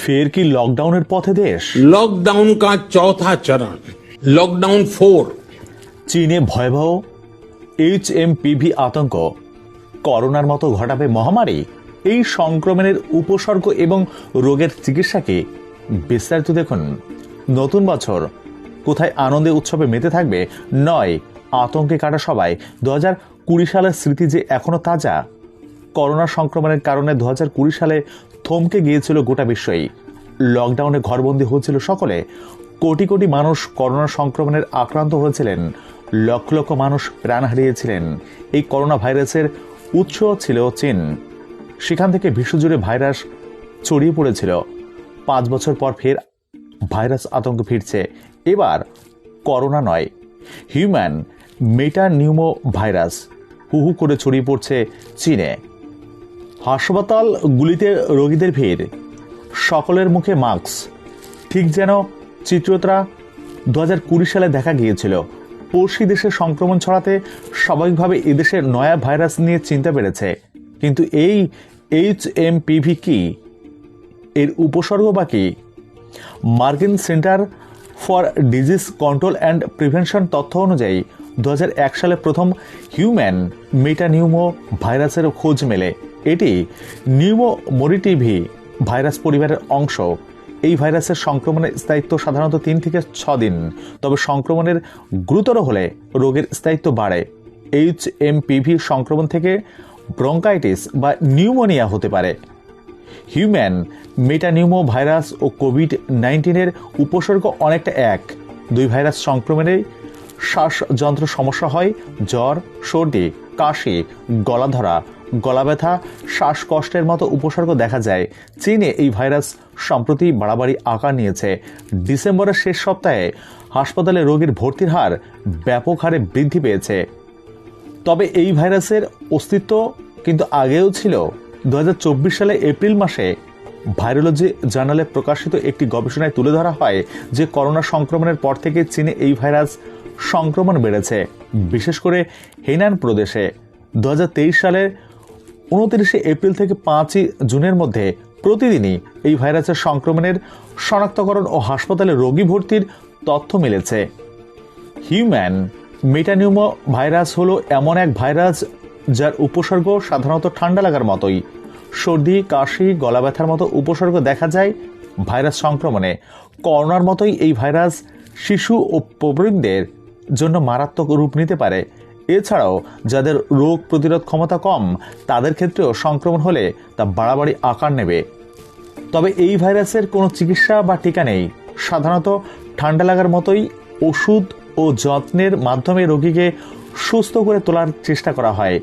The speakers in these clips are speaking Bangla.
ফের কি লকডাউনের পথে দেশ लॉकडाउन का चौथा चरण लॉकडाउन फोर চীনে ভয়াবহ এইচ এম পিভি আতঙ্ক করোনার মতো ঘটাবে মহামারী এই সংক্রমণের উপসর্গ এবং রোগের চিকিৎসাকে বিস্তারিত দেখুন নতুন বছর কোথায় আনন্দে উৎসবে মেতে থাকবে নয় আতঙ্কে কাটা সবাই দু হাজার কুড়ি সালের স্মৃতি যে এখনো তাজা করোনা সংক্রমণের কারণে দু হাজার কুড়ি সালে থমকে গিয়েছিল গোটা বিশ্বই। লকডাউনে ঘরবন্দি হয়েছিল সকলে। কোটি কোটি মানুষ করোনা সংক্রমণের আক্রান্ত হয়েছিলেন। লক্ষ লক্ষ মানুষ প্রাণ হারিয়েছিলেন। এই করোনা ভাইরাসের উৎস ছিল চীন। সেখান থেকে বিশ্বজুড়ে ভাইরাস ছড়িয়ে পড়েছিল। পাঁচ বছর পর ফের ভাইরাস আতঙ্ক ফিরছে। এবার করোনা নয়, হিউম্যান মেটা নিউমো ভাইরাস হু হু করে ছড়িয়ে পড়ছে চীনে। হাসপাতালগুলিতে রোগীদের ভিড়। সকলের মুখে মাস্ক। ঠিক যেন চিত্রতা দু সালে দেখা গিয়েছিল। পড়শি দেশে সংক্রমণ ছড়াতে স্বাভাবিকভাবে এদেশের নয়া ভাইরাস নিয়ে চিন্তা বেড়েছে। কিন্তু এই এইচ এম পিভি কি? এর উপসর্গ বা কি? মার্কিন Center for Disease Control and Prevention তথ্য অনুযায়ী দু হাজার এক সালে প্রথম হিউম্যান মেটানিউমো ভাইরাসের খোঁজ মেলে। এটি নিউমো মরিটিভি ভাইরাস পরিবারের অংশ। এই ভাইরাসের সংক্রমণের স্থায়িত্ব সাধারণত তিন থেকে ছ দিন, তবে সংক্রমণের গুরুতর হলে রোগের স্থায়িত্ব বাড়ে। এইচ এম পিভি সংক্রমণ থেকে ব্রঙ্কাইটিস বা নিউমোনিয়া হতে পারে। হিউম্যান মেটানিউমো ভাইরাস ও কোভিড নাইন্টিনের উপসর্গ অনেকটা এক। দুই ভাইরাস সংক্রমণে শ্বাসযন্ত্র সমস্যা হয়, জ্বর, সর্দি, কাশি গলা ধরা গলা ব্যথা, শ্বাসকষ্টের মতো উপসর্গ দেখা যায়। চীনে এই ভাইরাস সম্প্রতি বাড়াবাড়ি আকার নিয়েছে। ডিসেম্বরের শেষ সপ্তাহে হাসপাতালে রোগীর ভর্তির হার ব্যাপক হারে বৃদ্ধি পেয়েছে। তবে এই ভাইরাসের অস্তিত্ব কিন্তু আগেও ছিল। দু হাজার চব্বিশ সালে এপ্রিল মাসে ভাইরোলজি জার্নালে প্রকাশিত একটি গবেষণায় তুলে ধরা হয় যে করোনা সংক্রমণের পর থেকে চীনে এই ভাইরাস সংক্রমণ বেড়েছে, বিশেষ করে হেনান প্রদেশে। দুহাজার তেইশ সালের উনত্রিশে এপ্রিল থেকে পাঁচই জুনের মধ্যে প্রতিদিনই এই ভাইরাসের সংক্রমণের শনাক্তকরণ ও হাসপাতালে রোগী ভর্তির তথ্য মিলেছে। হিউম্যান মেটানিউমো ভাইরাস হলো এমন এক ভাইরাস যার উপসর্গ সাধারণত ঠান্ডা লাগার মতোই। সর্দি, কাশি, গলা ব্যথার মতো উপসর্গ দেখা যায় ভাইরাস সংক্রমণে। করোনার মতোই এই ভাইরাস শিশু ও প্রবীণদের জন্য মারাত্মক রূপ নিতে পারে। এছাড়াও, যাদের রোগ প্রতিরোধ ক্ষমতা কম, তাদের ক্ষেত্রেও সংক্রমণ হলে তা বাড়াবাড়ি আকার নেবে। তবে এই ভাইরাসের কোনো চিকিৎসা বা টিকা নেই। সাধারণত ঠান্ডা লাগার মতোই ওষুধ ও যত্নের মাধ্যমে রোগীকে সুস্থ করে তোলার চেষ্টা করা হয়।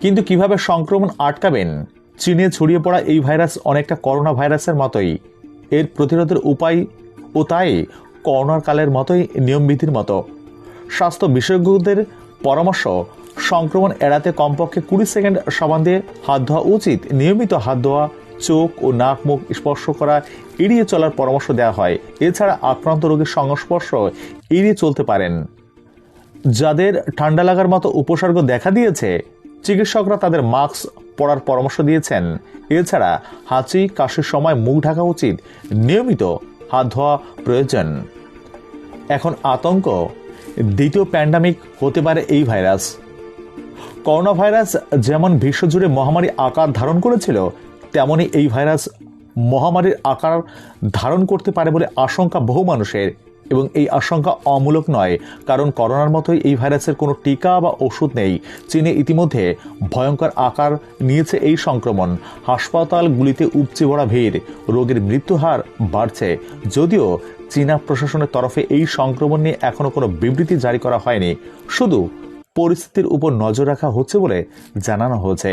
কিন্তু কীভাবে সংক্রমণ আটকাবেন? চীনে ছড়িয়ে পড়া এই ভাইরাস অনেকটা করোনা ভাইরাসের মতোই। এর প্রতিরোধের উপায় ও তাই করোনার কালের মতোই নিয়মবিধির মতো। স্বাস্থ্য বিশেষজ্ঞদের পরামর্শ, সংক্রমণ এড়াতে কমপক্ষে কুড়ি সেকেন্ড সাবান দিয়ে হাত ধোয়া উচিত। নিয়মিত হাত ধোয়া, চোখ ও নাক মুখ স্পর্শ করা, এড়িয়ে চলার পরামর্শ দেওয়া হয়। এছাড়া আক্রান্ত রোগীর সংস্পর্শ এড়িয়ে চলতে পারেন। যাদের ঠান্ডা লাগার মতো উপসর্গ দেখা দিয়েছে, চিকিৎসকরা তাদের মাস্ক পরার পরামর্শ দিয়েছেন। এছাড়া হাঁচি, কাশির সময় মুখ ঢাকা উচিত। নিয়মিত হাত ধোয়া প্রয়োজন। এখন আতঙ্ক দ্বিতীয় প্যান্ডামিক হতে পারে এই ভাইরাস। করোনা ভাইরাস যেমন বিশ্বজুড়ে মহামারী আকার ধারণ করেছিল তেমনই এই ভাইরাস মহামারীর আকার ধারণ করতে পারে বলে আশঙ্কা বহু মানুষের। এবং এই আশঙ্কা অমূলক নয়, কারণ করোনার মতোই এই ভাইরাসের কোনো টিকা বা ওষুধ নেই। চীনে ইতিমধ্যে ভয়ঙ্কর আকার নিয়েছে এই সংক্রমণ। হাসপাতালগুলিতে উপচে পড়া ভিড়, রোগের মৃত্যুহার বাড়ছে। যদিও চীনা প্রশাসনের তরফে এই সংক্রমণ নিয়ে এখনও কোনো বিবৃতি জারি করা হয়নি। শুধু পরিস্থিতির উপর নজর রাখা হচ্ছে বলে জানানো হয়েছে।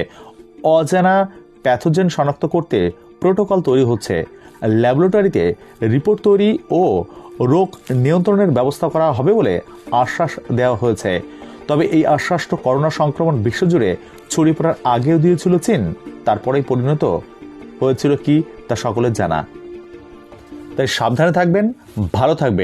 অজানা প্যাথোজেন শনাক্ত করতে প্রোটোকল তৈরি হচ্ছে। ল্যাবরেটরিতে রিপোর্ট তৈরি ও রোগ নিয়ন্ত্রণের ব্যবস্থা করা হবে বলে আশ্বাস দেওয়া হয়েছে। তবে এই আশ্বাস তো করোনা সংক্রমণ বিশ্বজুড়ে ছড়িয়ে পড়ার আগেও দিয়েছিল চীন। তারপরেই পরিণত হয়েছিল কি তা সকলের জানা। তাই সাবধানে থাকবেন, ভালো থাকবেন।